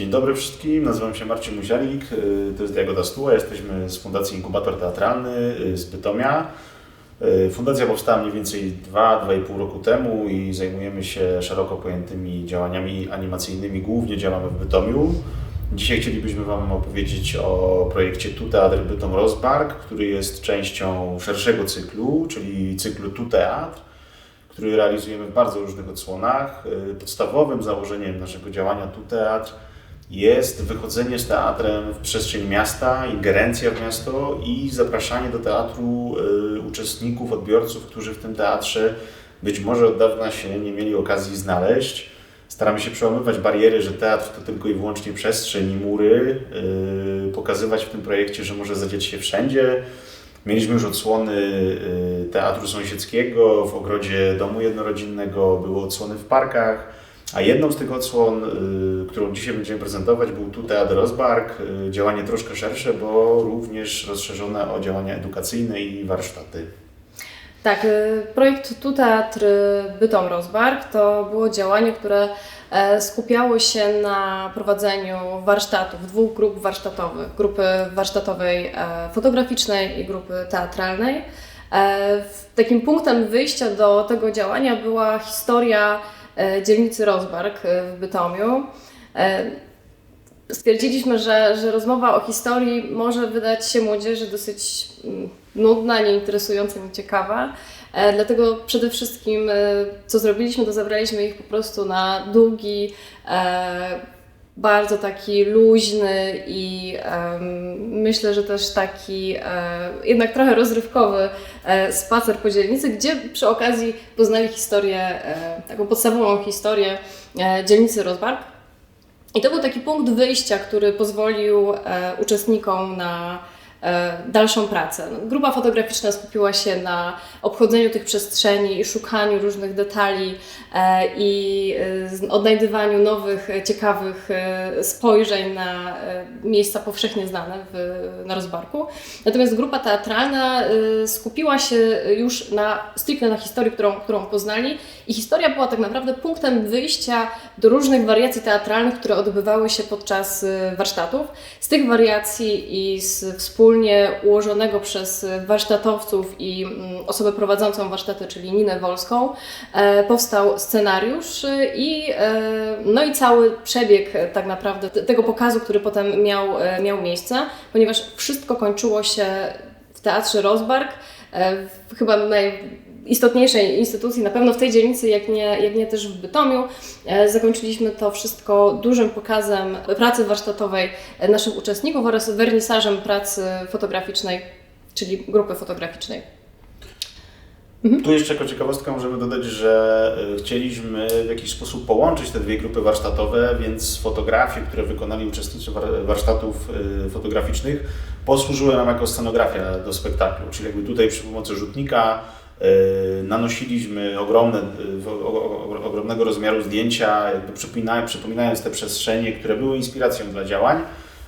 Dzień dobry wszystkim, nazywam się Marcin Muzialik, y, to jest Jagoda Stuła, jesteśmy z Fundacji Inkubator Teatralny y, z Bytomia. Y, Fundacja powstała mniej więcej 2-2,5 roku temu i zajmujemy się szeroko pojętymi działaniami animacyjnymi, głównie działamy w Bytomiu. Dzisiaj chcielibyśmy Wam opowiedzieć o projekcie Tu Teatr Bytom Rozbark, który jest częścią szerszego cyklu, czyli cyklu Tu Teatr który realizujemy w bardzo różnych odsłonach. Podstawowym założeniem naszego działania Tu Teatr jest wychodzenie z teatrem w przestrzeń miasta, ingerencja w miasto i zapraszanie do teatru y, uczestników, odbiorców, którzy w tym teatrze być może od dawna się nie mieli okazji znaleźć. Staramy się przełamywać bariery, że teatr to tylko i wyłącznie przestrzeń i mury, y, pokazywać w tym projekcie, że może zadziać się wszędzie. Mieliśmy już odsłony y, teatru sąsiedzkiego w ogrodzie domu jednorodzinnego, były odsłony w parkach. A jedną z tych odsłon, y, którą dzisiaj będziemy prezentować, był tu Teatr Rozbark. Y, działanie troszkę szersze, bo również rozszerzone o działania edukacyjne i warsztaty. Tak, y, projekt Tu Teatr Bytom Rozbark to było działanie, które e, skupiało się na prowadzeniu warsztatów, dwóch grup warsztatowych, grupy warsztatowej e, fotograficznej i grupy teatralnej. E, takim punktem wyjścia do tego działania była historia dzielnicy Rozbark e, w Bytomiu. E, stwierdziliśmy, że, że rozmowa o historii może wydać się młodzieży dosyć mm, nudna, nieinteresująca, nieciekawa. Dlatego przede wszystkim, co zrobiliśmy, to zabraliśmy ich po prostu na długi, bardzo taki luźny i um, myślę, że też taki e, jednak trochę rozrywkowy e, spacer po dzielnicy, gdzie przy okazji poznali historię, e, taką podstawową historię dzielnicy Rozbark. I to był taki punkt wyjścia, który pozwolił uczestnikom na dalszą pracę. Grupa fotograficzna skupiła się na obchodzeniu tych przestrzeni i szukaniu różnych detali e, i e, odnajdywaniu nowych, ciekawych spojrzeń na miejsca powszechnie znane w, na rozbarku. Natomiast grupa teatralna skupiła się już na, stricte na historii, którą, którą poznali i historia była tak naprawdę punktem wyjścia do różnych wariacji teatralnych, które odbywały się podczas warsztatów. Z tych wariacji i z współ wspólnie ułożonego przez warsztatowców i mm, osobę prowadzącą warsztaty, czyli Ninę Wolską, e, powstał scenariusz i, e, no i cały przebieg tak naprawdę tego pokazu, który potem miał, e, miał miejsce, ponieważ wszystko kończyło się w Teatrze Rozbark, chyba naj, istotniejszej instytucji, na pewno w tej dzielnicy, jak nie, jak nie też w Bytomiu. E, zakończyliśmy to wszystko dużym pokazem pracy warsztatowej naszych uczestników oraz wernisażem pracy fotograficznej, czyli grupy fotograficznej. Mhm. Tu jeszcze jako ciekawostkę możemy dodać, że e, chcieliśmy w jakiś sposób połączyć te dwie grupy warsztatowe, więc fotografie, które wykonali uczestnicy warsztatów e, fotograficznych, posłużyły nam jako scenografia do spektaklu. Czyli jakby tutaj przy pomocy rzutnika E, nanosiliśmy ogromne, e, ogromnego rozmiaru zdjęcia, przypominając te przestrzenie, które były inspiracją dla działań.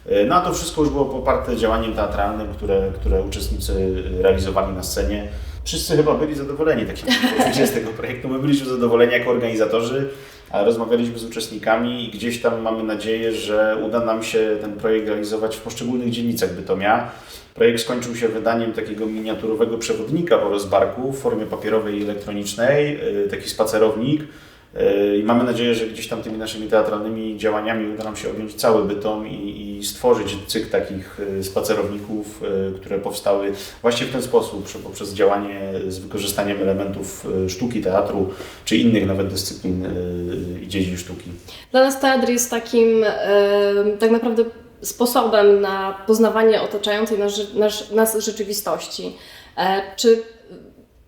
E, no a to wszystko już było poparte działaniem teatralnym, które, które uczestnicy realizowali na scenie. Wszyscy chyba byli zadowoleni takim z tego projektu. My byliśmy zadowoleni jako organizatorzy, rozmawialiśmy z uczestnikami i gdzieś tam mamy nadzieję, że uda nam się ten projekt realizować w poszczególnych dzielnicach Bytomia. Projekt skończył się wydaniem takiego miniaturowego przewodnika po rozbarku w formie papierowej i elektronicznej, y, taki spacerownik. Y, I mamy nadzieję, że gdzieś tam tymi naszymi teatralnymi działaniami uda nam się objąć cały bytom i, i stworzyć cykl takich y, spacerowników, które powstały właśnie w ten sposób, poprzez działanie z wykorzystaniem elementów sztuki, teatru, czy innych nawet dyscyplin i dziedzin sztuki. Dla nas teatr jest takim tak naprawdę sposobem na poznawanie otaczającej nas, nas, nas rzeczywistości. E, czy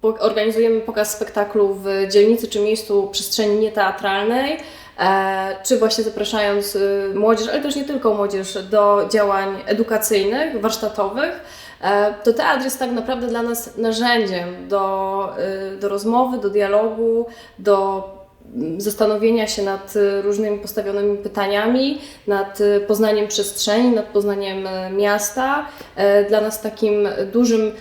organizujemy pokaz spektaklu w dzielnicy czy miejscu przestrzeni nieteatralnej, e, czy właśnie zapraszając y, młodzież, ale też nie tylko młodzież, do działań edukacyjnych, warsztatowych, e, to teatr jest tak naprawdę dla nas narzędziem do, do rozmowy, do dialogu, do zastanowienia się nad różnymi postawionymi pytaniami, nad poznaniem przestrzeni, nad poznaniem miasta. E, dla nas takim dużym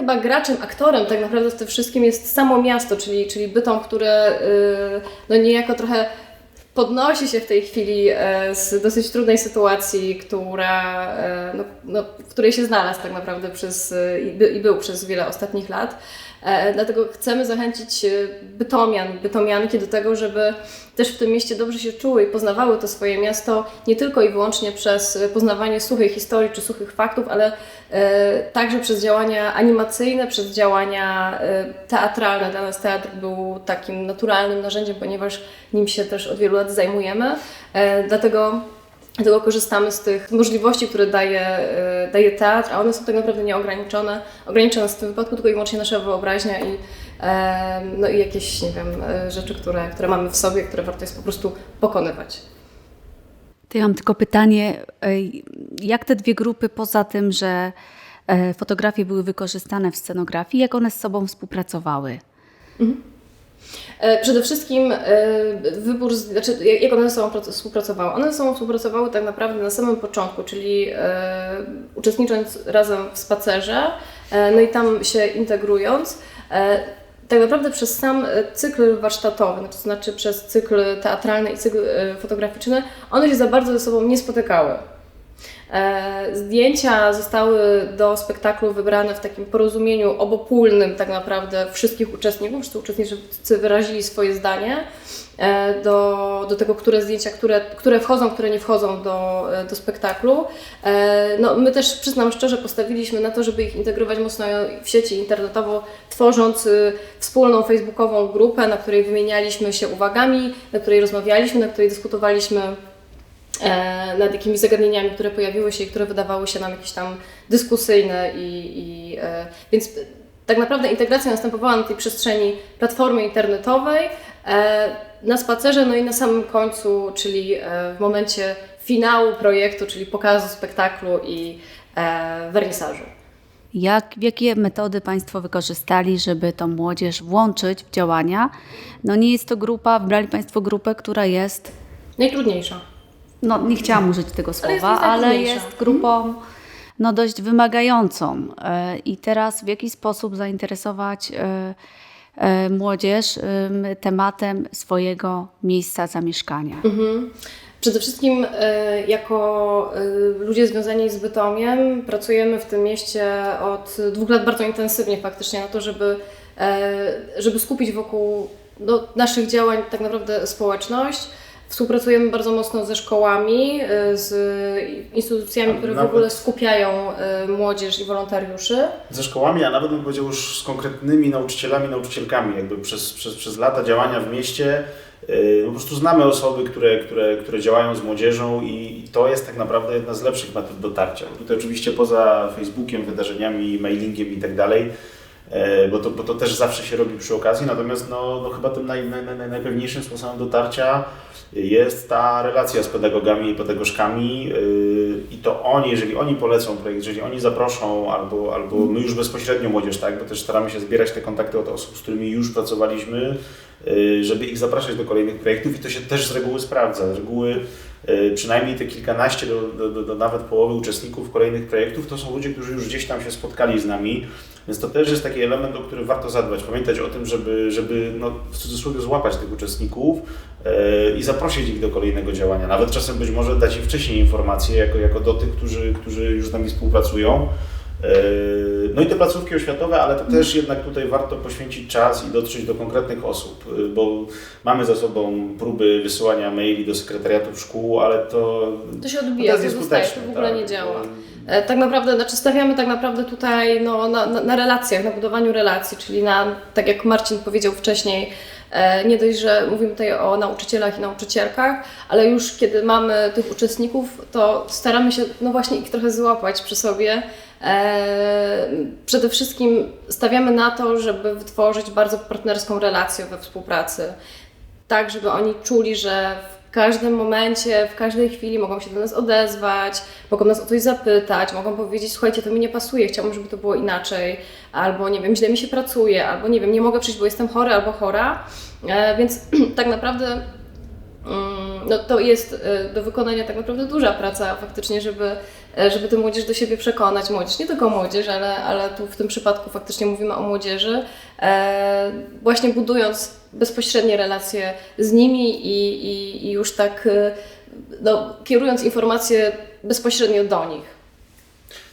chyba graczem, aktorem tak naprawdę w tym wszystkim jest samo miasto, czyli, czyli Bytom, które no niejako trochę podnosi się w tej chwili e, z dosyć trudnej sytuacji, która, e, no, no, w której się znalazł tak naprawdę przez, e, i, by, i był przez wiele ostatnich lat. E, Dlatego chcemy zachęcić e, bytomian, bytomianki do tego, żeby też w tym mieście dobrze się czuły i poznawały to swoje miasto nie tylko i wyłącznie przez e, poznawanie suchej historii czy suchych faktów, ale także przez działania animacyjne, przez działania teatralne. Dla nas teatr był takim naturalnym narzędziem, ponieważ nim się też od wielu lat zajmujemy. Dlatego Dlatego korzystamy z tych możliwości, które daje, e, daje teatr, a one są tak naprawdę nieograniczone. Ograniczone w tym wypadku tylko i wyłącznie nasza wyobraźnia i, e, no i jakieś, nie wiem, e, rzeczy, które, które mamy w sobie, które warto jest po prostu pokonywać. To ja mam tylko pytanie, ej, jak te dwie grupy, poza tym, że e, fotografie były wykorzystane w scenografii, jak one z sobą współpracowały? E, Przede wszystkim e, wybór, znaczy jak- one ze sobą prac- współpracowały? One ze sobą współpracowały tak naprawdę na samym początku, czyli e, uczestnicząc razem w spacerze, e, no i tam się integrując. E, tak naprawdę przez sam e, cykl warsztatowy, to znaczy przez cykl teatralny i cykl e, fotograficzny, one się za bardzo ze sobą nie spotykały. E, Zdjęcia zostały do spektaklu wybrane w takim porozumieniu obopólnym tak naprawdę wszystkich uczestników. Wszyscy uczestnicy wyrazili swoje zdanie e, do, do tego, które zdjęcia, które, które wchodzą, które nie wchodzą do, e, do spektaklu. No, my też, przyznam szczerze, postawiliśmy na to, żeby ich integrować mocno w sieci internetowo, tworząc y, wspólną facebookową grupę, na której wymienialiśmy się uwagami, na której rozmawialiśmy, na której dyskutowaliśmy nad jakimiś zagadnieniami, które pojawiły się i które wydawały się nam jakieś tam dyskusyjne i, i e, więc tak naprawdę integracja następowała na tej przestrzeni platformy internetowej, e, na spacerze, no i na samym końcu, czyli e, w momencie finału projektu, czyli pokazu spektaklu i e, wernisażu. Jak, jakie metody Państwo wykorzystali, żeby tą młodzież włączyć w działania? No nie jest to grupa, wybrali Państwo grupę, która jest, Najtrudniejsza. No nie chciałam użyć tego słowa, ale jest grupą no, dość wymagającą. E, I teraz w jaki sposób zainteresować e, e, młodzież em, tematem swojego miejsca zamieszkania? Przede wszystkim jako ludzie związani z Bytomiem pracujemy w tym mieście od dwóch lat bardzo intensywnie faktycznie na to, żeby, żeby skupić wokół no, naszych działań tak naprawdę społeczność. Współpracujemy bardzo mocno ze szkołami, e, z instytucjami, które w ogóle skupiają e, młodzież i wolontariuszy. Ze szkołami, a nawet bym powiedział już z konkretnymi nauczycielami, nauczycielkami. Jakby przez, przez, przez lata działania w mieście yy, po prostu znamy osoby, które, które, które działają z młodzieżą i, to jest tak naprawdę jedna z lepszych metod dotarcia. Tutaj oczywiście poza Facebookiem, wydarzeniami, mailingiem i tak dalej, bo to, bo to też zawsze się robi przy okazji, natomiast no, no chyba tym naj, naj, naj, najpewniejszym sposobem dotarcia jest ta relacja z pedagogami i pedagogzkami yy, i to oni, jeżeli oni polecą projekt, jeżeli oni zaproszą albo, albo my już bezpośrednio młodzież, tak, bo też staramy się zbierać te kontakty od osób, z którymi już pracowaliśmy, yy, żeby ich zapraszać do kolejnych projektów i to się też z reguły sprawdza. Z reguły przynajmniej te kilkanaście do, do, do, do nawet połowy uczestników kolejnych projektów to są ludzie, którzy już gdzieś tam się spotkali z nami, więc to też jest taki element, o który warto zadbać. Pamiętać o tym, żeby, żeby no, w cudzysłowie złapać tych uczestników e, i zaprosić ich do kolejnego działania. Nawet czasem być może dać im wcześniej informacje, jako, jako do tych, którzy, którzy już z nami współpracują. E, No i te placówki oświatowe, ale to też jednak tutaj warto poświęcić czas i dotrzeć do konkretnych osób, e, bo mamy za sobą próby wysyłania maili do sekretariatów szkół, ale to, To się to odbija, jest to zostaje, to w ogóle tak. nie działa. E, Tak naprawdę, znaczy stawiamy tak naprawdę tutaj no, na, na, relacjach, na budowaniu relacji, czyli na, tak jak Marcin powiedział wcześniej, nie dość, że mówimy tutaj o nauczycielach i nauczycielkach, ale już kiedy mamy tych uczestników, to staramy się no właśnie ich trochę złapać przy sobie. E, Przede wszystkim stawiamy na to, żeby wytworzyć bardzo partnerską relację we współpracy tak, żeby oni czuli, że w każdym momencie, w każdej chwili mogą się do nas odezwać, mogą nas o coś zapytać, mogą powiedzieć, słuchajcie, to mi nie pasuje, chciałbym, żeby to było inaczej, albo nie wiem, źle mi się pracuje, albo nie wiem, nie mogę przyjść, bo jestem chory albo chora, e, więc tak naprawdę no, to jest e, do wykonania tak naprawdę duża praca faktycznie, żeby, e, żeby tę młodzież do siebie przekonać, młodzież, nie tylko młodzież, ale, ale tu w tym przypadku faktycznie mówimy o młodzieży, e, właśnie budując bezpośrednie relacje z nimi i, i, i już tak e, no, kierując informacje bezpośrednio do nich.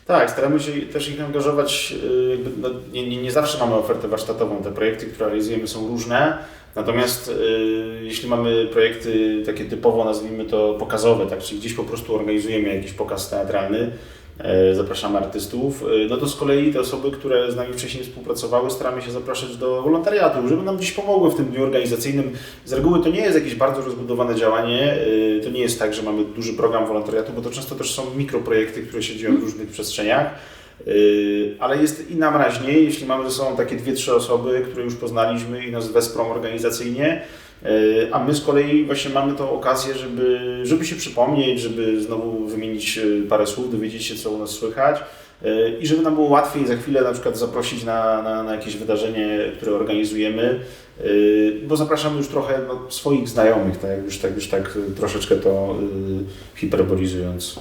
Tak, staramy się też ich angażować. y, no, nie, nie, nie zawsze mamy ofertę warsztatową. Te projekty, które realizujemy, są różne. Natomiast y, jeśli mamy projekty takie typowo, nazwijmy to pokazowe, tak, czyli gdzieś po prostu organizujemy jakiś pokaz teatralny, zapraszamy artystów, y, no to z kolei te osoby, które z nami wcześniej współpracowały, staramy się zapraszać do wolontariatu, żeby nam gdzieś pomogły w tym dniu organizacyjnym. Z reguły to nie jest jakieś bardzo rozbudowane działanie, y, to nie jest tak, że mamy duży program wolontariatu, bo to często też są mikroprojekty, które się dzieją w różnych przestrzeniach. Ale jest i nam raźniej, jeśli mamy ze sobą takie dwie, trzy osoby, które już poznaliśmy i nas wesprą organizacyjnie, a my z kolei właśnie mamy tą okazję, żeby, żeby się przypomnieć, żeby znowu wymienić yy, parę słów, dowiedzieć się, co u nas słychać. Yy, i żeby nam było łatwiej za chwilę na przykład zaprosić na, na, na jakieś wydarzenie, które organizujemy, bo zapraszamy już trochę no, swoich znajomych, tak, już tak, już tak troszeczkę to hiperbolizując.